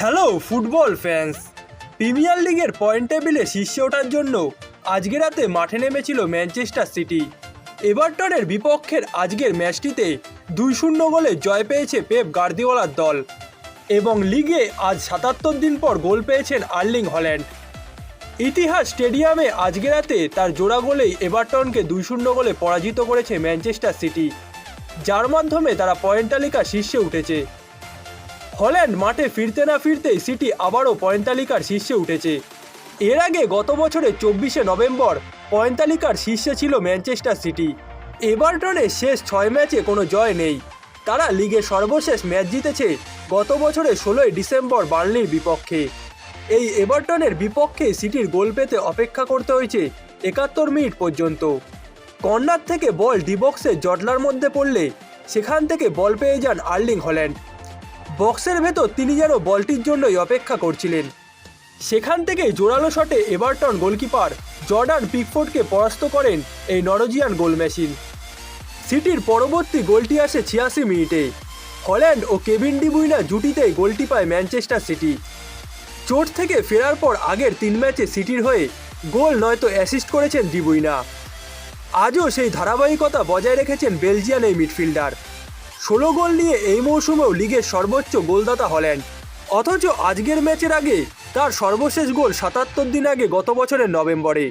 Hello football fans. Premier লিগের point টেবিলে শীর্ষে ওঠার জন্য আজকে রাতে মাঠে নেমেছিল ম্যানচেস্টার সিটি। এভারটনের বিপক্ষের আজকের ম্যাচটিতে দুই শূন্য গোলে জয় পেয়েছে পেপ গার্দিওলার দল এবং লিগে আজ সাতাত্তর দিন পর গোল পেয়েছেন আর্লিং হল্যান্ড। ইতিহাস স্টেডিয়ামে আজকে রাতে তার জোড়া গোলেই এভারটনকে দুই শূন্য গোলে পরাজিত করেছে ম্যানচেস্টার সিটি, যার মাধ্যমে তারা পয়েন্ট তালিকা শীর্ষে উঠেছে। হল্যান্ড মাঠে ফিরতে না ফিরতেই সিটি আবারও পয়েন্ট তালিকার শীর্ষে উঠেছে। এর আগে গত বছরের চব্বিশে নভেম্বর পয়েন্ট তালিকার শীর্ষে ছিল ম্যানচেস্টার সিটি। এভারটনের শেষ ছয় ম্যাচে কোনো জয় নেই। তারা লিগের সর্বশেষ ম্যাচ জিতেছে গত বছরের ষোলোই ডিসেম্বর বার্নলির বিপক্ষে। এই এভারটনের বিপক্ষে সিটির গোল পেতে অপেক্ষা করতে হয়েছে একাত্তর মিনিট পর্যন্ত। কর্নার থেকে বল ডিবক্সে জটলার মধ্যে পড়লে সেখান থেকে বল পেয়ে যান আর্লিং হল্যান্ড। বক্সের ভেতর তিনি যেন বলটির জন্যই অপেক্ষা করছিলেন। সেখান থেকে জোরালো শটে এভারটন গোলকিপার জর্ডান পিকফোর্ডকে পরাস্ত করেন এই নরজিয়ান গোল মেশিন। সিটির পরবর্তী গোলটি আসে ছিয়াশি মিনিটে। হল্যান্ড ও কেভিন ডিবুইনা জুটিতেই গোলটি পায় ম্যানচেস্টার সিটি। চোট থেকে ফেরার পর আগের তিন ম্যাচে সিটির হয়ে গোল নয়তো অ্যাসিস্ট করেছেন ডিবুইনা আজও সেই ধারাবাহিকতা বজায় রেখেছেন বেলজিয়ান এই মিডফিল্ডার। ষোলো গোল নিয়ে এই মৌসুমেও লিগের সর্বোচ্চ গোলদাতা হল্যান্ড অথচ আজকের ম্যাচের আগে তার সর্বশেষ গোল সাতাত্তর দিন আগে গত বছরের নভেম্বরে।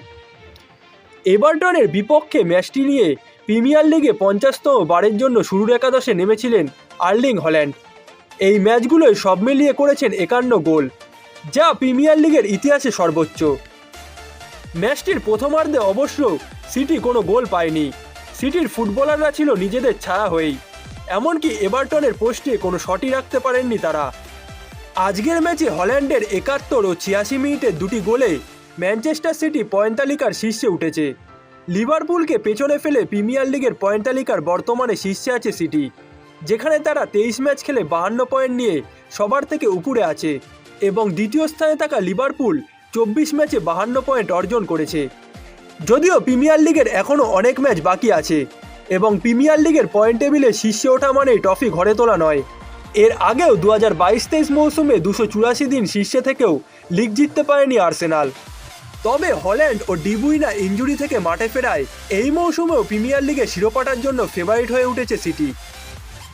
এভারটনের বিপক্ষে ম্যাচটি নিয়ে প্রিমিয়ার লিগে পঞ্চাশতম বারের জন্য শুরুর একাদশে নেমেছিলেন আর্লিং হল্যান্ড। এই ম্যাচগুলোয় সব মিলিয়ে করেছেন একান্ন গোল, যা প্রিমিয়ার লিগের ইতিহাসে সর্বোচ্চ। ম্যাচটির প্রথমার্ধে অবশ্য সিটি কোনো গোল পায়নি। সিটির ফুটবলাররা ছিল নিজেদের ছাড়া হয়েই। এমনকি এভারটনের পোস্টে কোনো শটই রাখতে পারেননি তারা। আজকের ম্যাচে হল্যান্ডের একাত্তর ও ছিয়াশি মিনিটের দুটি গোলে ম্যানচেস্টার সিটি পয়েন্ট তালিকার শীর্ষে উঠেছে। লিভারপুলকে পেছনে ফেলে প্রিমিয়ার লিগের পয়েন্ট তালিকার বর্তমানে শীর্ষে আছে সিটি, যেখানে তারা তেইশ ম্যাচ খেলে বাহান্ন পয়েন্ট নিয়ে সবার থেকে উপরে আছে এবং দ্বিতীয় স্থানে থাকা লিভারপুল চব্বিশ ম্যাচে বাহান্ন পয়েন্ট অর্জন করেছে। যদিও প্রিমিয়ার লিগের এখনও অনেক ম্যাচ বাকি আছে এবং প্রিমিয়ার লিগের পয়েন্ট টেবিলে শীর্ষে ওঠা মানেই ট্রফি ঘরে তোলা নয়। এর আগেও দু হাজার বাইশ তেইশ মৌসুমে দুশো চুরাশি দিন শীর্ষে থেকেও লিগ জিততে পারেনি আর্সেনাল। তবে হল্যান্ড ও ডিবুইনা ইঞ্জুরি থেকে মাঠে ফেরায়, এই মৌসুমেও প্রিমিয়ার লিগে শিরোপাটার জন্য ফেভারিট হয়ে উঠেছে সিটি।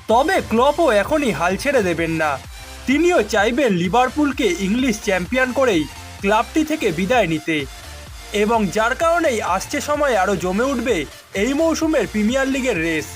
তবে ক্লপও এখনই হাল ছেড়ে দেবেন না। তিনিও চাইবেন লিভারপুলকে ইংলিশ চ্যাম্পিয়ন করেই ক্লাবটি থেকে বিদায় নিতে। এবং যার কারণেই আসছে সময় আরও জমে উঠবে এই মৌসুমের প্রিমিয়ার লিগের রেস।